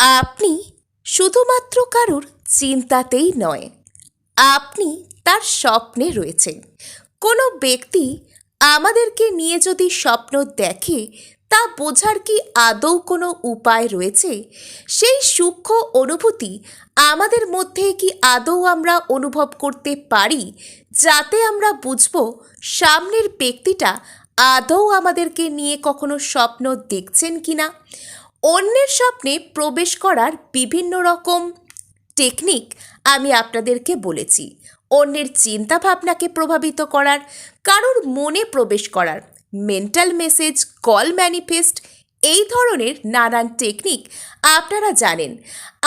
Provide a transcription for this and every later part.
আপনি শুধুমাত্র কারোর চিন্তাতেই নয়। আপনি তার স্বপ্নে রয়েছেন। কোনো ব্যক্তি আমাদেরকে নিয়ে যদি স্বপ্ন দেখে, তা বোঝার কি আদৌ কোনো উপায় রয়েছে? সেই সূক্ষ্ম অনুভূতি আমাদের মধ্যে কি আদৌ আমরা অনুভব করতে পারি, যাতে আমরা বুঝব সামনের ব্যক্তিটা আদৌ আমাদেরকে নিয়ে কখনো স্বপ্ন দেখছেন কিনা? অন্যের স্বপ্নে প্রবেশ করার বিভিন্ন রকম টেকনিক আমি আপনাদেরকে বলেছি। অন্যের চিন্তা ভাবনাকে প্রভাবিত করার, কারোর মনে প্রবেশ করার মেন্টাল মেসেজ কল ম্যানিফেস্ট এই ধরনের নানান টেকনিক আপনারা জানেন।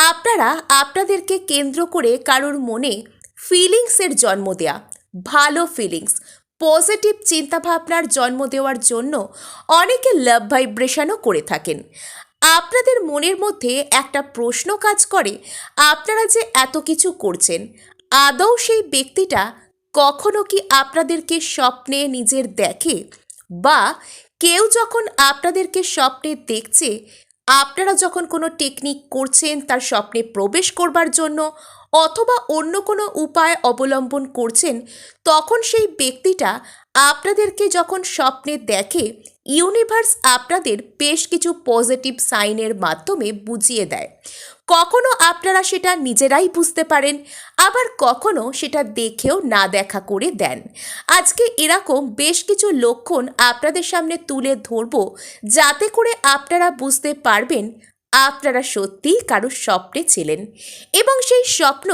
আপনারা আপনাদেরকে কেন্দ্র করে কারোর মনে ফিলিংসের জন্ম দেয়া, ভালো ফিলিংস পজিটিভ চিন্তাভাবনার জন্ম দেওয়ার জন্য অনেকে লাভ ভাইব্রেশনও করে থাকেন। আপনাদের মনের মধ্যে একটা প্রশ্ন কাজ করে, আপনারা যে এত কিছু করছেন, আদৌ সেই ব্যক্তিটা কখনো কি আপনাদেরকে স্বপ্নে নিজের দেখে? বা কেউ যখন আপনাদেরকে স্বপ্নে দেখছে, আপনারা যখন কোনো টেকনিক করছেন তার স্বপ্নে প্রবেশ করবার জন্য, অথবা অন্য কোনো উপায় অবলম্বন করছেন, তখন সেই ব্যক্তিটা আপনাদেরকে যখন স্বপ্নে দেখে ইউনিভার্স আপনাদের বেশ কিছু পজিটিভ সাইনের মাধ্যমে বুঝিয়ে দেয়। কখনো আপনারা সেটা নিজেরাই বুঝতে পারেন, আবার কখনো সেটা দেখেও না দেখা করে দেন। আজকে এরকম বেশ কিছু লক্ষণ আপনাদের সামনে তুলে ধরব, যাতে করে আপনারা বুঝতে পারবেন আপনারা সত্যিই কারোর স্বপ্নে ছিলেন। এবং সেই স্বপ্ন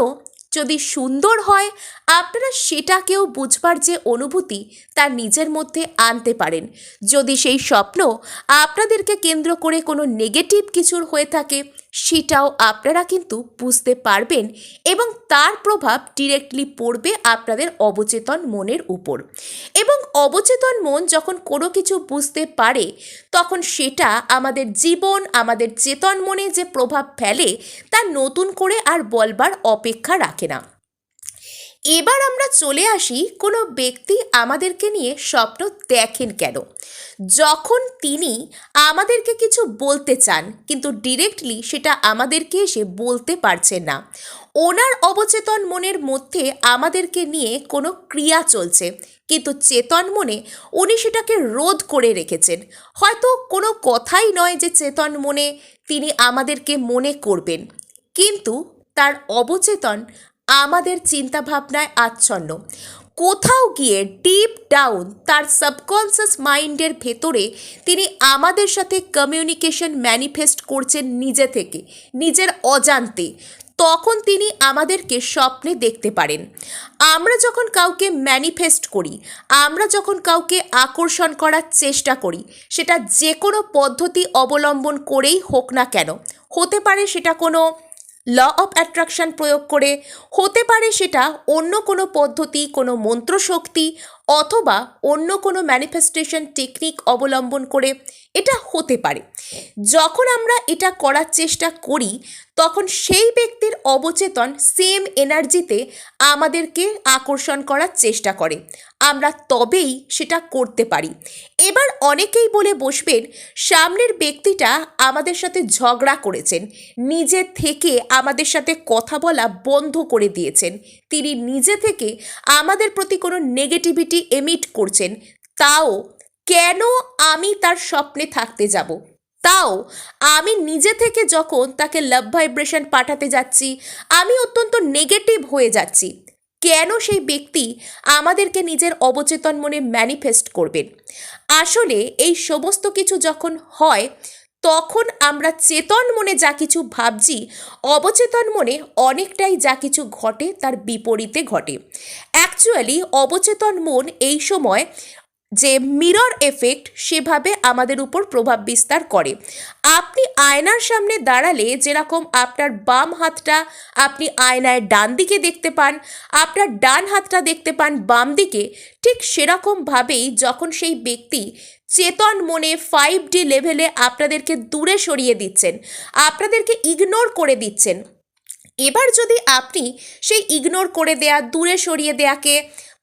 যদি সুন্দর হয় আপনারা সেটাকেও বুঝবার যে অনুভূতি তা নিজের মধ্যে আনতে পারেন। যদি সেই স্বপ্ন আপনাদেরকে কেন্দ্র করে কোনো নেগেটিভ কিছুর হয়ে থাকে, সেটাও আপনারা কিন্তু বুঝতে পারবেন এবং তার প্রভাব ডিরেক্টলি পড়বে আপনাদের অবচেতন মনের উপর। এবং অবচেতন মন যখন কোনো কিছু বুঝতে পারে, তখন সেটা আমাদের জীবন, আমাদের চেতন মনে যে প্রভাব ফেলে তা নতুন করে আর বলবার অপেক্ষা রাখে না। এবার আমরা চলে আসি কোনো ব্যক্তি আমাদেরকে নিয়ে স্বপ্ন দেখেন কেন? যখন তিনি আমাদেরকে কিছু বলতে চান, কিন্তু ডিরেক্টলি সেটা আমাদেরকে এসে বলতে পারছেন না। ওনার অবচেতন মনের মধ্যে আমাদেরকে নিয়ে কোনো ক্রিয়া চলছে, কিন্তু চেতন মনে উনি সেটাকে রোধ করে রেখেছেন। হয়তো কোনো কথাই নয় যে চেতন মনে তিনি আমাদেরকে মনে করবেন, কিন্তু তার অবচেতন আমাদের চিন্তাভাবনায় আচ্ছন্ন। কোথাও গিয়ে ডিপ ডাউন তার সাবকনসিয়াস মাইন্ডের ভেতরে তিনি আমাদের সাথে কমিউনিকেশন ম্যানিফেস্ট করছেন নিজে থেকে, নিজের অজান্তে। তখন তিনি আমাদেরকে স্বপ্নে দেখতে পারেন। আমরা যখন কাউকে ম্যানিফেস্ট করি, আমরা যখন কাউকে আকর্ষণ করার চেষ্টা করি, সেটা যে কোনো পদ্ধতি অবলম্বন করেই হোক না কেন, হতে পারে সেটা কোনো ল অফ অ্যাট্রাকশন প্রয়োগ করে হতে পারে সেটা অন্য কোনো পদ্ধতি, কোনো মন্ত্রশক্তি অথবা অন্য কোনো ম্যানিফেস্টেশন টেকনিক অবলম্বন করে এটা হতে পারে। যখন আমরা এটা করার চেষ্টা করি, তখন সেই ব্যক্তির অবচেতন সেম এনার্জিতে আমাদেরকে আকর্ষণ করার চেষ্টা করে। আমরা তবেই সেটা করতে পারি। এবার অনেকেই বলে বসবেন, সামনের ব্যক্তিটা আমাদের সাথে ঝগড়া করেছেন, নিজে থেকে আমাদের সাথে কথা বলা বন্ধ করে দিয়েছেন, তিনি নিজে থেকে আমাদের প্রতি কোনো নেগেটিভিটি এমিট করছেন, তাও কেন আমি তার স্বপ্নে থাকতে যাব? তাও আমি নিজে থেকে যখন তাকে লাভ ভাইব্রেশন পাঠাতে যাচ্ছি, আমি অত্যন্ত নেগেটিভ হয়ে যাচ্ছি। কেন সেই ব্যক্তি আমাদেরকে নিজের অবচেতন মনে ম্যানিফেস্ট করবেন? আসলে এই সমস্ত কিছু যখন হয়, তখন আমরা চেতন মনে যা কিছু ভাবছি, অবচেতন মনে অনেকটাই যা কিছু ঘটে তার বিপরীতে ঘটে। অ্যাকচুয়ালি অবচেতন মন এই সময় যে মিরর এফেক্ট সেভাবে আমাদের উপর প্রভাব বিস্তার করে। আপনি আয়নার সামনে দাঁড়ালে যেরকম আপনার বাম হাতটা আপনি আয়নায় ডান দিকে দেখতে পান, আপনার ডান হাতটা দেখতে পান বাম দিকে, ঠিক সেরকমভাবেই যখন সেই ব্যক্তি চেতন মনে ফাইভ ডি লেভেলে আপনাদেরকে দূরে সরিয়ে দিচ্ছেন, আপনাদেরকে ইগনোর করে দিচ্ছেন। এবার যদি আপনি সেই ইগনোর করে দেয়া, দূরে সরিয়ে দেয়াকে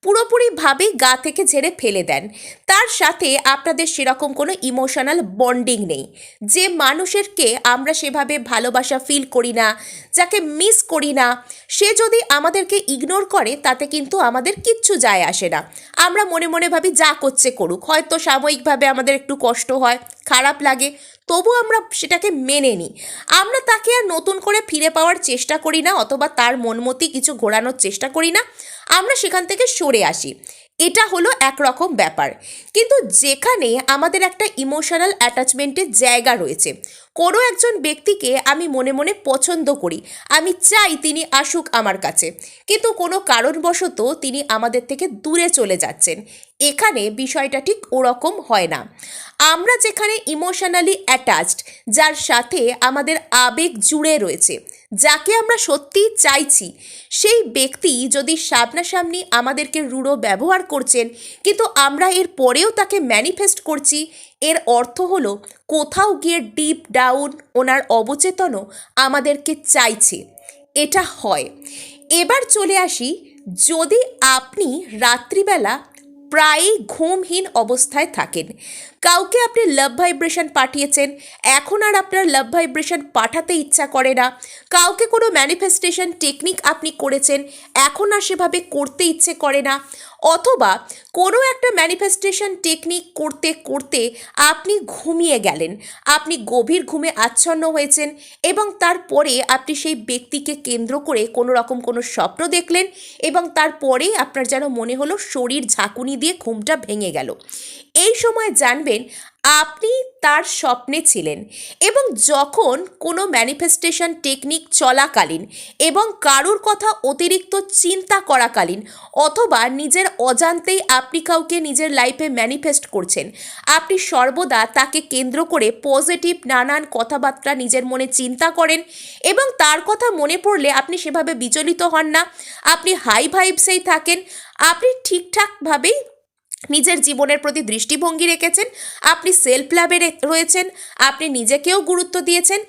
পুরোপুরিভাবেই গা থেকে ঝেড়ে ফেলে দেন। তার সাথে আপনাদের সেরকম কোনো ইমোশনাল বন্ডিং নেই। যে মানুষেরকে আমরা সেভাবে ভালোবাসা ফিল করি না, যাকে মিস করি না, সে যদি আমাদেরকে ইগনোর করে, তাতে কিন্তু আমাদের কিচ্ছু যায় আসে না। আমরা মনে মনে ভাবি যা করছে করুক, হয়তো সাময়িকভাবে আমাদের একটু কষ্ট হয়, খারাপ লাগে, তবু আমরা সেটাকে মেনে নিই। আমরা তাকে আর নতুন করে ফিরে পাওয়ার চেষ্টা করি না, অথবা তার মনমতি কিছু ঘোরানোর চেষ্টা করি না। আমরা সেখান থেকে সরে আসি। এটা হলো একরকম ব্যাপার। কিন্তু যেখানে আমাদের একটা ইমোশনাল অ্যাটাচমেন্টের জায়গা রয়েছে, কোনো একজন ব্যক্তিকে আমি মনে মনে পছন্দ করি, আমি চাই তিনি আসুক আমার কাছে। কিন্তু কোনো কারণবশত তিনি আমাদের থেকে দূরে চলে যাচ্ছেন। এখানে বিষয়টা ঠিক ওরকম হয় না। আমরা যেখানে ইমোশনালি অ্যাটাচড যার সাথে আমাদের আবেগ জুড়ে রয়েছে, যাকে আমরা সত্যিই চাইছি, সেই ব্যক্তি যদি সামনাসামনি আমাদেরকে রূঢ় ব্যবহার করছেন, কিন্তু আমরা এর পরেও তাকে ম্যানিফেস্ট করছি, এর অর্থ হলো কোথাও গিয়ে ডিপ ডাউন ওনার অবচেতনও আমাদেরকে চাইছে। এটা হয়। এবার চলে আসি, যদি আপনি রাত্রিবেলা প্রায়ই ঘুমহীন অবস্থায় থাকেন। কাউকে আপনি লাভ ভাইব্রেশন পাঠিয়েছেন, এখন আর আপনার লাভ ভাইব্রেশন পাঠাতে ইচ্ছা করে না। কাউকে কোনো ম্যানিফেস্টেশন টেকনিক আপনি করেছেন, এখন আর সেভাবে করতে ইচ্ছে করে না। অথবা কোনো একটা ম্যানিফেস্টেশন টেকনিক করতে করতে আপনি ঘুমিয়ে গেলেন। আপনি গভীর ঘুমে আচ্ছন্ন হয়েছেন এবং তারপরে আপনি সেই ব্যক্তিকে কেন্দ্র করে কোনো রকম কোনো স্বপ্ন দেখলেন এবং তারপরে আপনার যেন মনে হলো শরীর ঝাঁকুনি দিয়ে ঘুমটা ভেঙে গেল। এই সময় জানবেন আপনি তার স্বপ্নে ছিলেন এবং যখন কোনো ম্যানিফেস্টেশন টেকনিক চলাকালীন এবং কারুর কথা অতিরিক্ত চিন্তা করাকালীন অথবা নিজের অজান্তেই আপনি কাউকে নিজের লাইফে ম্যানিফেস্ট করছেন, আপনি সর্বদা তাকে কেন্দ্র করে পজিটিভ নানান কথাবার্তা নিজের মনে চিন্তা করেন এবং তার কথা মনে পড়লে আপনি সেভাবে বিচলিত হন না। আপনি হাই ভাইবসেই থাকেন। আপনি ঠিকঠাকভাবেই নিজের জীবনের প্রতি দৃষ্টিভঙ্গি রেখেছেন, আপনি সেলফ লাভে রয়েছেন, আপনি নিজেকেও গুরুত্ব দিয়েছেন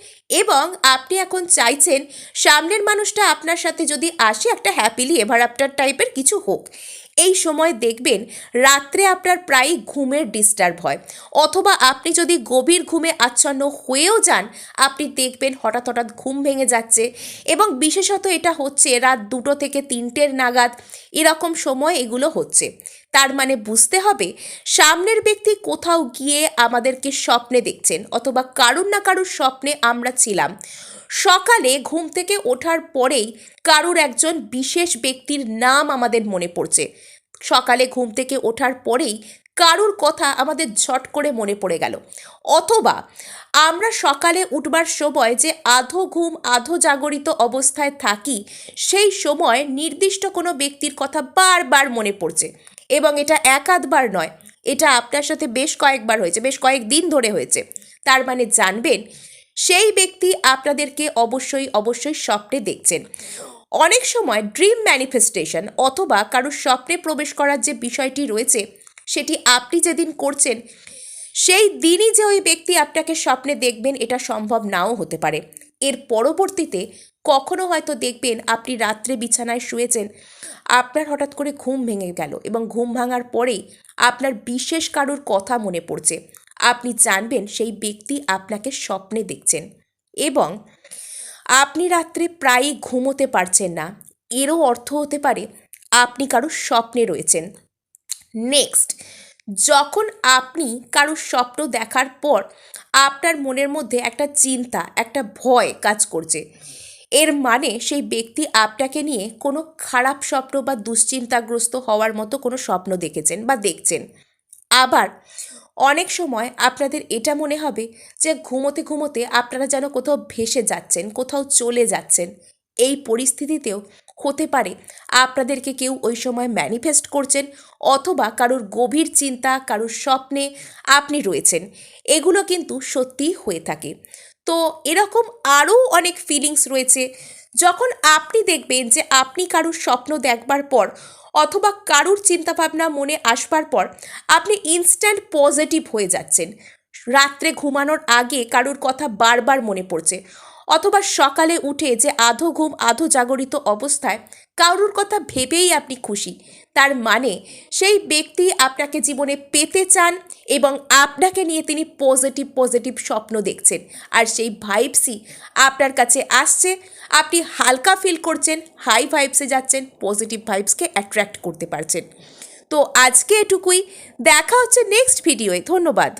এবং আপনি এখন চাইছেন সামনের মানুষটা আপনার সাথে যদি আসে একটা হ্যাপিলি এভার আফটার টাইপের কিছু হোক। এই সময় দেখবেন রাত্রে আপনার প্রায়ই ঘুমের ডিস্টার্ব হয়। অথবা আপনি যদি গভীর ঘুমে আচ্ছন্ন হয়েও যান, আপনি দেখবেন হঠাৎ হঠাৎ ঘুম ভেঙে যাচ্ছে এবং বিশেষত এটা হচ্ছে রাত দুটো থেকে তিনটের নাগাদ। এরকম সময় এগুলো হচ্ছে। তার মানে বুঝতে হবে সামনের ব্যক্তি কোথাও গিয়ে আমাদেরকে স্বপ্নে দেখছেন অথবা কারুর না কারুর স্বপ্নে আমরা ছিলাম। সকালে ঘুম থেকে ওঠার পরেই কারুর একজন বিশেষ ব্যক্তির নাম আমাদের মনে পড়ছে। সকালে ঘুম থেকে ওঠার পরেই কারুর কথা আমাদের ঝট করে মনে পড়ে গেল। অথবা আমরা সকালে উঠবার সময় যে আধো ঘুম, আধো জাগরিত অবস্থায় থাকি, সেই সময় নির্দিষ্ট কোনো ব্যক্তির কথা বারবার মনে পড়ছে। এবং এটা এক আধবার নয়, এটা আপনার সাথে বেশ কয়েকবার হয়েছে, বেশ কয়েক দিন ধরে হয়েছে। তার মানে জানবেন, সেই ব্যক্তি আপনাদেরকে অবশ্যই অবশ্যই স্বপ্নে দেখছেন। অনেক সময় ড্রিম ম্যানিফেস্টেশন অথবা কারোর স্বপ্নে প্রবেশ করার যে বিষয়টি রয়েছে, সেটি আপনি যেদিন করছেন, সেই দিনই যে ওই ব্যক্তি আপনাকে স্বপ্নে দেখবেন, এটা সম্ভব নাও হতে পারে। এর পরবর্তীতে কখনো হয়তো দেখবেন আপনি রাত্রে বিছানায় শুয়েছেন, আপনার হঠাৎ করে ঘুম ভেঙে গেল এবং ঘুম ভাঙার পরেই আপনার বিশেষ কারুর কথা মনে পড়ছে। আপনি জানবেন সেই ব্যক্তি আপনাকে স্বপ্নে দেখছেন এবং আপনি রাত্রে প্রায়ই ঘুমোতে পারছেন না। এরও অর্থ হতে পারে আপনি কারও স্বপ্নে রয়েছেন। নেক্সট যখন আপনি কারোর স্বপ্ন দেখার পর আপনার মনের মধ্যে একটা চিন্তা, একটা ভয় কাজ করছে, এর মানে সেই ব্যক্তি আপনাকে নিয়ে কোনো খারাপ স্বপ্ন বা দুশ্চিন্তাগ্রস্ত হওয়ার মতো কোনো স্বপ্ন দেখেছেন বা দেখছেন। আবার অনেক সময় আপনাদের এটা মনে হবে যে ঘুমোতে ঘুমোতে আপনারা যেন কোথাও ভেসে যাচ্ছেন, কোথাও চলে যাচ্ছেন। এই পরিস্থিতিতেও হতে পারে। আপনাদেরকে কেউ ওই সময় ম্যানিফেস্ট করছেন অথবা কারোর গভীর চিন্তা, কারোর স্বপ্নে আপনি রয়েছেন। এগুলো কিন্তু সত্যিই হয়ে থাকে। তো এরকম আরও অনেক ফিলিংস রয়েছে। যখন আপনি দেখবেন যে আপনি কারোর স্বপ্ন দেখবার পর অথবা কারুর চিন্তাভাবনা মনে আসবার পর আপনি ইনস্ট্যান্ট পজিটিভ হয়ে যাচ্ছেন। রাত্রে ঘুমানোর আগে কারুর কথা বারবার মনে পড়ছে। অথবা সকালে উঠে যে আধো ঘুম, আধো জাগরিত অবস্থায় কারুর কথা ভেবেই আপনি খুশি। তার মানে সেই ব্যক্তি আপনাকে জীবনে পেতে চান এবং আপনাকে নিয়ে তিনি পজিটিভ পজিটিভ স্বপ্ন দেখছেন। আর সেই ভাইবসই আপনার কাছে আসছে, আপনি হালকা ফিল করছেন হাই ভাইবসে যাচ্ছেন পজিটিভ ভাইবসকে অ্যাট্রাক্ট করতে পারছেন। তো আজকে এটুকুই, দেখা হচ্ছে নেক্সট ভিডিওয়ে ধন্যবাদ।